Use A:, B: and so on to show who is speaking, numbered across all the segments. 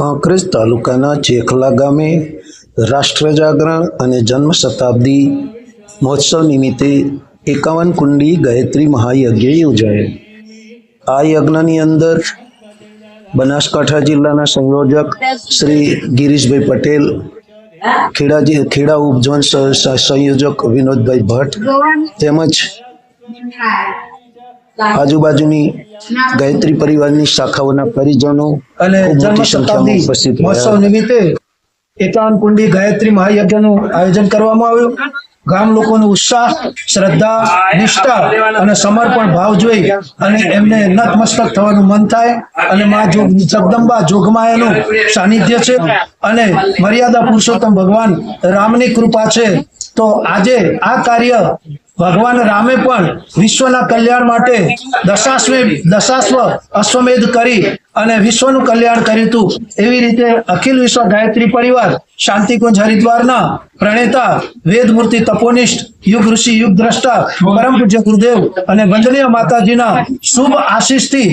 A: કાંકરેજ તાલુકાના ચેખલા ગામે રાષ્ટ્ર જાગરણ અને જન્મ શતાબ્દી મહોત્સવ નિમિત્તે એકાવન કુંડી ગાયત્રી મહાયજ્ઞ યોજાયેલ આ યજ્ઞની અંદર બનાસકાંઠા જિલ્લાના સંયોજક શ્રી ગિરીશભાઈ પટેલ, ખેડાજી, ખેડા ઉપઝોન સંયોજક વિનોદભાઈ ભટ્ટ તેમજ આજુબાજુની ગાયત્રી પરિવારની શાખાઓના પરિજનો
B: અને
A: મોટી સંખ્યામાં ઉપસ્થિત
B: મહોત્સવ નિમિત્તે એકાવન કુંડી ગાયત્રી મહાયજ્ઞનું આયોજન કરવામાં આવ્યું. ગામ લોકોનો ઉત્સાહ શ્રદ્ધા નિષ્ઠા અને સમર્પણ ભાવ જોઈ અને એમને નતમસ્તક થવાનું મન થાય અને મા જોગ જગદંબા જોગમાયાનું સાનિધ્ય છે અને મર્યાદા પુરુષોત્તમ ભગવાન રામની કૃપા છે. તો આજે આ કાર્ય ભગવાન રામે પણ વિશ્વના કલ્યાણ માટે દશાશ્વે દશાશ્વ અશ્વમેધ કરી અને વિશ્વનું કલ્યાણ કર્યું હતું. એવી રીતે અખિલ વિશ્વ ગાયત્રી પરિવાર શાંતિકુંજ હરિદ્વારના પ્રણેતા, વેદમૂર્તિ, તપોનિષ્ઠ, યુગ ઋષિ, યુગ દ્રષ્ટા, પરમ પૂજ્ય ગુરુદેવ અને વંદનીય માતાજીના શુભ આશીષથી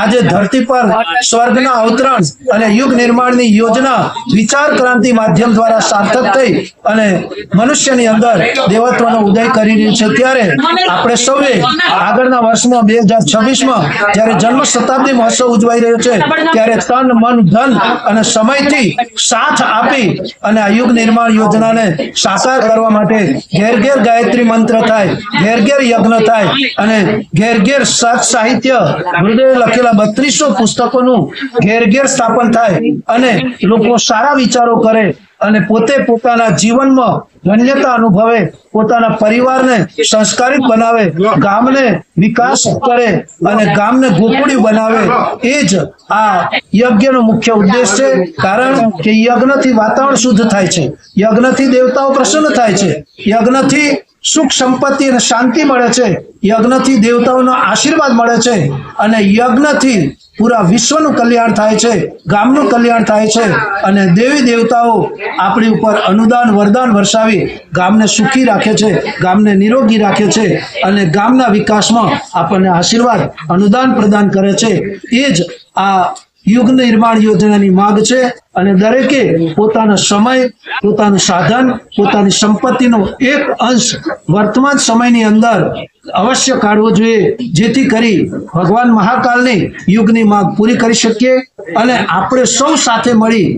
B: આજે ધરતી પર સ્વર્ગના અવતરણ અને યુગ નિર્માણની યોજના, વિચાર ક્રાંતિ માધ્યમ દ્વારા સાર્થક થઈ અને મનુષ્યની અંદર દેવત્વનો ઉદય કરી રહ્યું છે. ત્યારે આપણે સૌએ આગળના વર્ષમાં બે હજાર છવ્વીસમાં જ્યારે જન્મ શતાબ્દી મહોત્સવ ઉજવાઈ રહ્યો છે, ત્યારે તન, મન, ધન અને સમયથી સાથ આપી અને આ યુગ નિર્માણ યોજનાને સાકાર કરવા માટે ઘેર ઘેર ગાયત્રી મંત્ર થાય, ઘેર ઘેર યજ્ઞ થાય અને ઘેર ઘેર સત સાહિત્ય ગુરુદેવે લખેલા બત્રીસો પુસ્તકોનું ઘેર ઘેર સ્થાપન થાય અને લોકો સારા વિચારો કરે અને પોતે પોતાના જીવનમાં ધન્યતા અનુભવે, પોતાના પરિવારને સંસ્કારિત બનાવે, ગામને વિકાસ કરે અને ગામને ગોકુળિયું બનાવે, એ જ આ યજ્ઞનો મુખ્ય ઉદ્દેશ છે. કારણ કે યજ્ઞથી વાતાવરણ શુદ્ધ થાય છે. યજ્ઞથી દેવતાઓ પ્રસન્ન થાય છે. યજ્ઞથી સુખ સંપત્તિ અને શાંતિ મળે છે. યજ્ઞથી દેવતાઓનો આશીર્વાદ મળે છે અને યજ્ઞથી પૂરા વિશ્વનું કલ્યાણ થાય છે, ગામનું કલ્યાણ થાય છે અને દેવી દેવતાઓ આપણી ઉપર અનુદાન, વરદાન વરસાવી ગામને સુખી રાખે છે, ગામને નિરોગી રાખે છે અને ગામના વિકાસમાં આપણને આશીર્વાદ, અનુદાન પ્રદાન કરે છે. એ જ આ યુગ નિર્માણ યોજનાની માંગ છે અને દરેકે પોતાનો સમય, પોતાનું સાધન, પોતાની સંપત્તિનો એક અંશ વર્તમાન સમયની અંદર અવશ્ય કાઢવો જોઈએ, જેથી કરી ભગવાન મહાકાલની યુગની માંગ પૂરી કરી શકીએ અને આપણે સૌ સાથે મળી